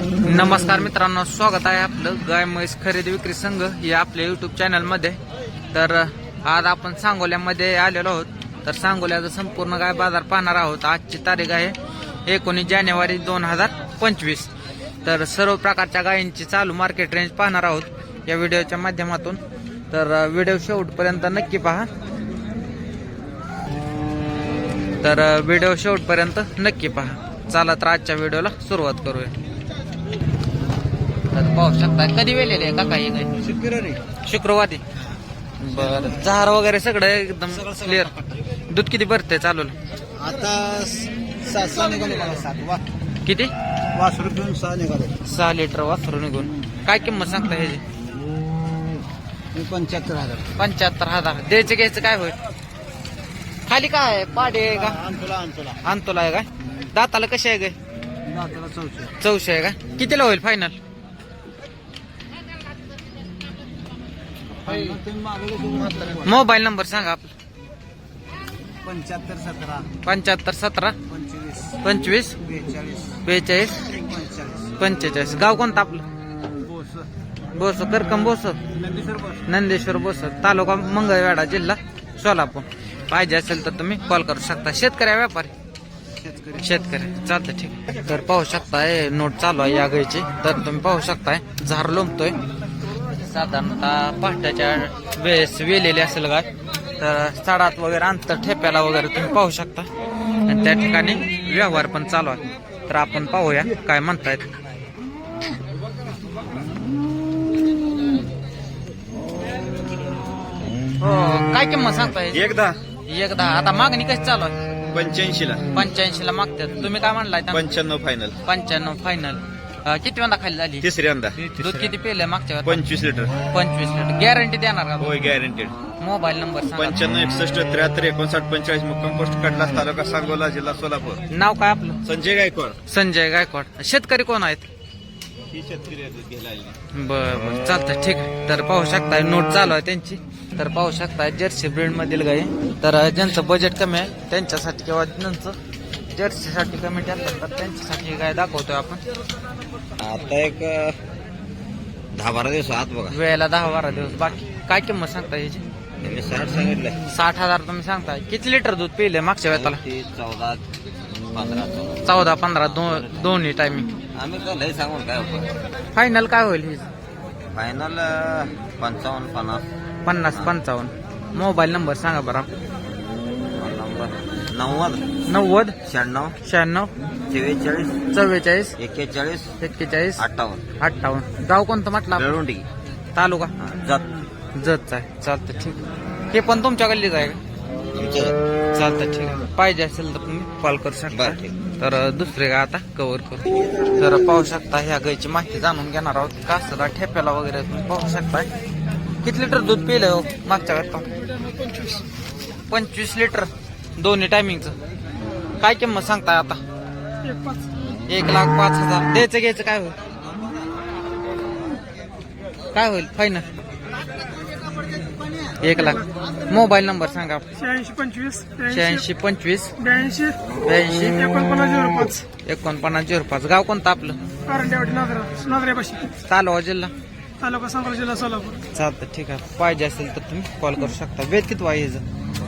नमस्कार मित्रांनो स्वागत आहे आपलं गाय म्हैस खरेदी विक्री संघ या आपल्या युट्यूब चॅनलमध्ये तर आज आपण सांगोल्यामध्ये आलेलो आहोत. तर सांगोल्याचा संपूर्ण गाय बाजार पाहणार आहोत. आजची तारीख आहे एकोणीस जानेवारी दोन हजार पंचवीस. तर सर्व प्रकारच्या गायींची चालू मार्केट रेंज पाहणार आहोत या व्हिडिओच्या माध्यमातून. तर व्हिडिओ शेवटपर्यंत नक्की पहा. तर व्हिडिओ शेवटपर्यंत नक्की पहा. चला तर आजच्या व्हिडिओला सुरुवात करूया. तर पाहू शकता. कधी वेलेले आहे काका हे गाय शुक्रवारी. शुक्रवारी. बर. झार वगैरे सगळं एकदम सगळं सगळं क्लिअर दूध किती भरते चालू आता सात सहा निघाले सात. वा किती? वासरू घेऊन सहा निघाले. सहा लिटर वासरू निघून. काय किंमत सांगता ह्याची? मी पंच्याहत्तर हजार. पंच्याहत्तर हजार. द्यायचं घ्यायचं काय होईल? खाली काय आहे? पाडे आहे का? आणतोला आणतोला आणतोला आहे का? दाताला कशी आहे गाय दाताला चौशे. चौशे आहे का? कितीला होईल फायनल तुम्ही मागे घेऊन हाताला मोबाईल नंबर सांगा आपला. पंच्याहत्तर सतरा. पंच्याहत्तर सतरा. पंचवीस. पंचवीस. बेचाळीस. बेचाळीस. पंचेचाळीस. गाव कोणतं आपलं? बोस. करकम बोस. नंदेश्वर बोस. तालुका मंगळवेढा जिल्हा सोलापूर. पाहिजे असेल तर तुम्ही कॉल करू शकता. शेतकरी आहे व्यापारी? शेतकरी. चालतं ठीक. तर पाहू शकताय नोट चालू आहे या गायची तर तुम्ही पाहू शकताय झार लोंबतोय. साधारणतः पहाट्याच्या वेळेस वेलेली असेल गाय तर साडात वगैरे अंतर ठेप्याला वगैरे तुम्ही पाहू शकता. आणि त्या ठिकाणी व्यवहार पण चालू आहे. तर आपण पाहूया काय म्हणतायत. हो काय किंमत सांगताय? एकदा. एकदा. आता मागणी कशी चालू आहे? पंच्याऐंशी ला पंच्याऐंशी ला मागतात. तुम्ही काय म्हणलाय? पंच्याण्णव फायनल पंच्याण्णव फायनल किती वेळा खाली झाली? तिसऱ्यांदा दूध किती पेले मागच्या? पंचवीस लिटर. पंचवीस लिटर. गॅरंटी देणार का होय गॅरंटेड मोबाईल नंबर सांगा. पंच्याण्णव एकसष्ट त्र्याहत्तर एकोणसाठ पंचेचाळीस मुक्काम पोस्ट कडलास तालुका सांगोला जिल्हा सोलापूर. नाव काय आपलं? संजय गायकवाड. संजय गायकवाड. शेतकरी कोण आहेत? ही शेतकरी आहे दूध घ्यायला आलेली. बर बर. चालतं ठीक आहे. तर पाहू शकताय नोट चालू आहे त्यांची. तर पाहू शकताय जर्सी ब्रीड मधील गाई. तर ज्यांचं बजेट कमी आहे त्यांच्यासाठी किंवा ज्यांचं जर्सीसाठी कमी टाकतात तर त्यांच्यासाठी गाय दाखवतोय आपण? आता एक दहा बारा दिवस आत बघा. वेळेला दहा बारा दिवस. बाकी काय किंमत सांगता याची? त्यांनी साठ सांगितलंय. साठ हजार तुम्ही सांगताय. किती लिटर दूध पिले मागच्या वेळेला? चौदा पंधरा. चौदा पंधरा दोन दोन्ही टायमिंग आम्ही तर लय सांगून काय होतं फायनल काय होईल ही? फायनल पंचावन्न पन्नास. पन्नास पंचावन्न. मोबाईल नंबर सांगा बरं. नंबर नव्वद. नव्वद. शहाण्णव. शहाण्णव. चव्वेचाळीस. चव्वेचाळीस. एक्केचाळीस. एक्केचाळीस. अठ्ठावन्न. अठ्ठावन्न. गाव कोणतं म्हटलं? बेळुंडी तालुका? जात. जतच आहे. चालतं ठीक. आहे. हे पण तुमच्या गल्लीच आहे का? तुमच्या चालतं ठीक आहे. पाहिजे असेल तर तुम्ही कॉल करू शकता. बरं, ठीक. तर अं, दुसरे गाय आता? कव्हर करू. तर पाहू शकता ह्या गायची माहिती जाणून घेणार आहोत. कासरा ठेप्याला वगैरे तुम्ही पाहू शकता किती लिटर दूध पिलं हो? मागच्या वेळेस पंचवीस लिटर. दोन्ही टायमिंगचं काय किंमत सांगताय आता? एक लाख पाच हजार. द्यायचं घ्यायचं काय होईल? काय होईल? फायनल एक लाख. मोबाईल नंबर सांगा. शहाऐंशी पंचवीस शहाऐंशी पंचवीस. ब्याऐंशी ब्याऐंशी. एकोणपन्नास झिरो पाच. एकोणपन्नास झिरो पाच. गाव कोणतं आपलं? तालुका जिल्हा? तालुका सांगोला जिल्हा सोलापूर. चालतं ठीक आहे. पाहिजे असेल तर तुम्ही कॉल करू शकता. वेद किती वाईज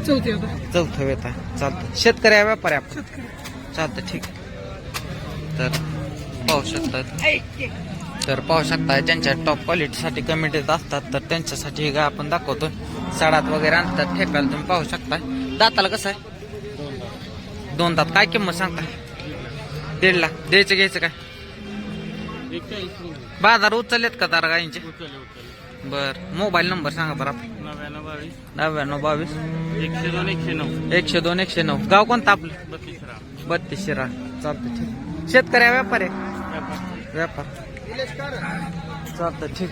चौथी होता चौथं वेत आहे चालतं शेतकरी आहे व्यापारी आहे आपण शेतकरी. चालतं ठीक. आहे. तर पाहू शकतात. तर पाहू शकता ज्यांच्या टॉप क्वालिटीसाठी कमिटीत असतात तर त्यांच्यासाठी हे गाय आपण दाखवतो. साडात वगैरे आणतात ठेप्याला तुम्ही पाहू शकता. दाताला कसं आहे? दोन दात. काय किंमत सांगता? दीड लाख. द्यायचं घ्यायचं काय? बाजार उचललेत का तारा गायींचे बर. मोबाईल नंबर सांगा बरं आपला. नव्याण्णव बावीस. नव्याण्णव बावीस. एकशे दोन एकशे नऊ. एकशे दोन एकशे नऊ. गाव कोणतं आपलं? बत्तीस शिरा. चालतं ठीक. शेतकरी आहे व्यापार आहे? व्यापार. चालतं ठीक.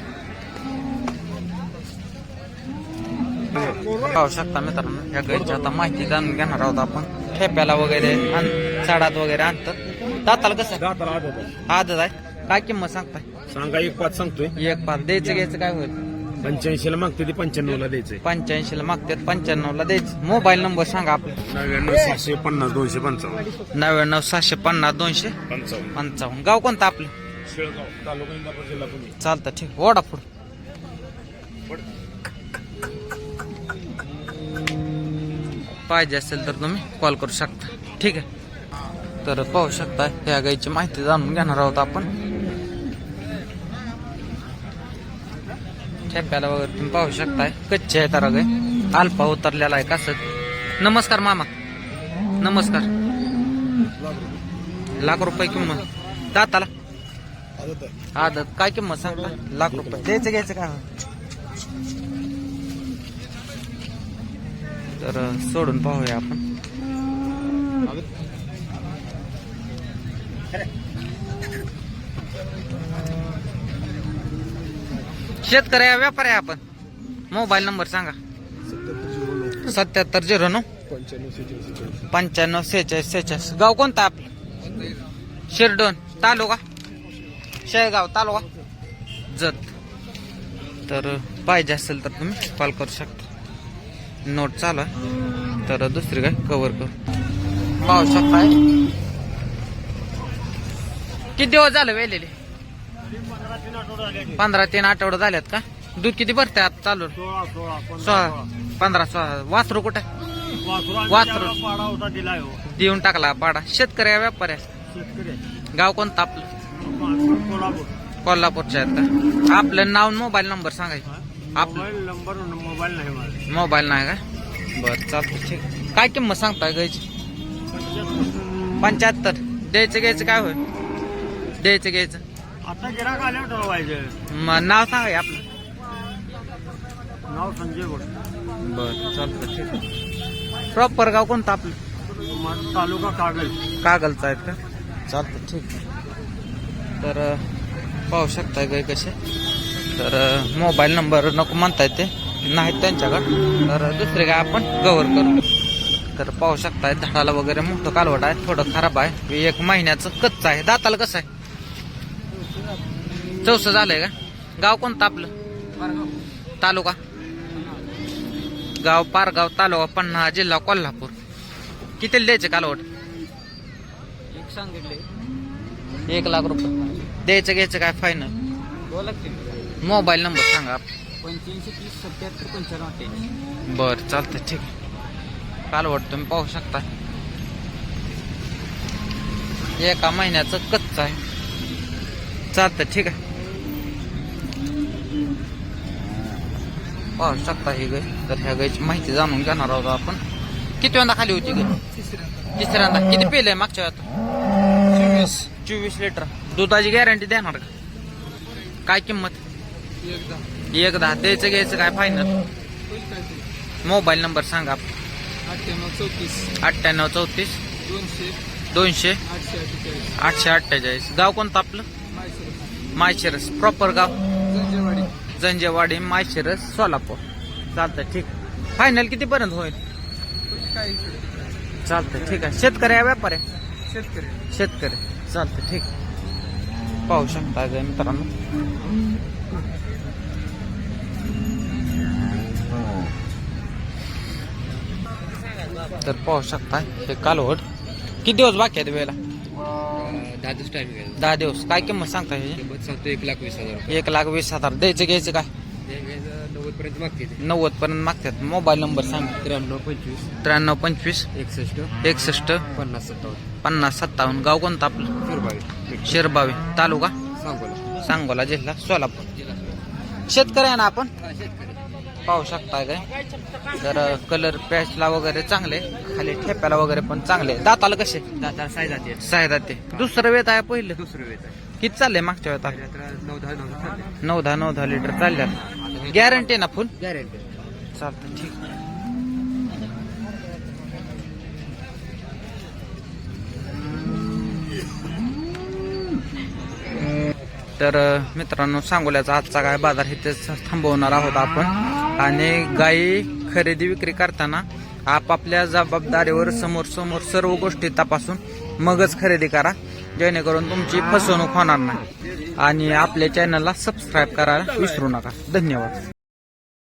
पाहू शकता मित्रांनो या गाईची आता माहिती जाणून घेणार आहोत आपण. ठेप्याला वगैरे आण- साडात वगैरे आणतात. दाताला कसं आहे. आदत आहे. काय किंमत सांगताय? सांगा एक पाच सांगतोय. एक पाच. द्यायचं घ्यायचं काय होईल? पंच्याऐंशी ला मागते ते पंच्याण्णव ला द्यायचंय पंच्याऐंशी ला मागतात पंच्याण्णव ला द्यायचं. मोबाईल नंबर सांगा आपला. नव्याण्णव सहाशे पन्नास दोनशे पंचावन्न. नव्याण्णव सहाशे पन्नास दोनशे पंचावन्न. पंचावन्न. गाव कोणतं आपलं? शेळगाव तालुका इंदापूर जिल्हा पुणे. चालतं ठीक. ओढा पुढं. पाहिजे असेल तर तुम्ही कॉल करू शकता. ठीक आहे. तर पाहू शकता ह्या गाईची माहिती जाणून घेणार आहोत आपण. ठेप्याला वगैरे तुम्ही पाहू शकताय. कच्चे आहे तर अल्पा उतरलेला आहे कसं नमस्कार मामा. नमस्कार. लाख रुपये किंमत. दाताला. आदत. काय किंमत सांगता? लाख रुपये. द्यायचं घ्यायचं काय तर सोडून पाहूया आपण. शेतकरी आहे व्यापारी आहे आपण. मोबाईल नंबर सांगा. सत्याहत्तर झिरो नऊ. पंच्याण्णव सेहेचाळीस सेहेचाळीस. गाव कोणता आपलं? शिरडोन तालुका? शेळगाव तालुका? जत. तर पाहिजे असेल तर तुम्ही कॉल करू शकता. नोट चालू आहे. तर दुसरी काय? कवर करू. पाहू शकताय किती दिवस झालं वेलेले? पंधरा तीन आठवडे झाल्यात का? दूध किती भरते आता चालू? सोळा पंधरा सोळा. वासरू कुठे? वासरू. पाडा होता दिलाय हो देऊन टाकला पाडा. शेतकरी आहे व्यापारी आहे? शेतकरी आहे. गाव कोणतं आपलं? कोल्हापूर कोल्हापूरच्या आहेत का आपलं नाव मोबाईल नंबर सांगायचं आपलं. मोबाईल नंबर मोबाईल नाही माझा मोबाईल नाही का? बरं चालतं ठीक. काय किंमत सांगता गायची पंच्याहत्तर. द्यायचं घ्यायचं काय होय? द्यायचं घ्यायचं. आता गिराक आल्यावर ठरवायचं. नाव सांगा की आपलं. नाव संजय गोड बरं चालतं ठीक आहे. प्रॉपर गाव कोणतं आपलं? माझा तालुका कागल. कागलचं आहेत का? चालतं ठीक आहे. तर अं, पाहू शकताय गाय कसे? तर अं, मोबाईल नंबर नको म्हणताय ते. नाहीत त्यांच्याकडं. तर दुसरे काय आपण? कव्हर करू. तर पाहू शकताय झाडाला वगैरे मोठं कालवट आहे थोडं खराब आहे. एक महिन्याचं कच्चं आहे. दाताला कसं आहे? चौसं झालंय का? गाव कोणतं आपलं? तालुका? गाव पारगाव तालुका पन्हाळा जिल्हा कोल्हापूर. किती द्यायचे कालवट? एक सांगितले. एक लाख रुपये. द्यायचं घ्यायचं काय फायनल मोबाईल नंबर सांगा पंच्याऐंशी तीस सत्याहत्तर पंच्याण्णव बर चालतं ठीक आहे. कालवट तुम्ही पाहू शकता. एका महिन्याचं कच्चं आहे. चालतं ठीक आहे. पाहू शकता ही गाय तर ह्या गायची माहिती जाणून घेणार आहोत आपण. किती वेळा खाली होती गाय तिसऱ्यांदा. किती पेलंय मागच्या वेळात? चोवीस. चोवीस लिटर. दुधाची गॅरंटी देणार का? काय किंमत? एकदा द्यायचं घ्यायचं काय फायनल मोबाईल नंबर सांगा अठ्ठ्याण्णव चौतीस. अठ्ठ्याण्णव चौतीस. दोनशे. दोनशे. आठशे अठ्ठेचाळीस. गाव कोणतं आपलं? मायसर माळशिरस. प्रॉपर गाव? जंजेवाडी माळशिरस सोलापूर. चालतं ठीक. फायनल कितीपर्यंत होईल? काय इकडे? चालतं ठीक आहे. शेतकरी आहे व्यापार आहे? शेतकरी. शेतकरी. चालतं ठीक. पाहू शकता ग मित्रांनो? तर पाहू शकता हे कालवड. किती दिवस बाकी आहेत वेळेला? दहा दिवस दहा दिवस. काय किंमत सांगता ह्याची? किंमत सांगतो एक लाख वीस हजार एक लाख वीस हजार. द्यायचं घ्यायचं काय? नव्वद पर्यंत मागते ते. नव्वद पर्यंत मागतात. मोबाईल नंबर सांगा. त्र्याण्णव पंचवीस. त्र्याण्णव पंचवीस. एकसष्ट. एकसष्ट. पन्नास सत्तावन्न. पन्नास सत्तावन्न. गाव कोणतं आपलं? फिरबावी शिरबावी. तालुका? सांगोला. सांगोला जिल्हा सोलापूर. शेतकरी आहे ना आपण? पाहू शकताय काय तर कलर पॅचला वगैरे चांगले खाली ठेप्याला वगैरे पण चांगले. दाताला कसे? दादा साई जाते साहेब ते दुसरं वेत आहे पहिलं? दुसरं वेळ आहे. किती चाललंय मागच्या वेळात नऊ दहा नऊ दहा नऊ दहा लिटर चालल्यात. गॅरंटी ना फुल गॅरंटी चालतं ठीक. तर मित्रांनो सांगोल्याचा आजचा काय बाजार इथेच थांबवणार आहोत आपण. आणि गायी खरेदी विक्री करताना आपापल्या जबाबदारीवर समोर समोर सर्व गोष्टी तपासून मगच खरेदी करा. जेणेकरून तुमची फसवणूक होणार नाही. आणि आपल्या चॅनलला सबस्क्राईब करायला विसरू नका. धन्यवाद.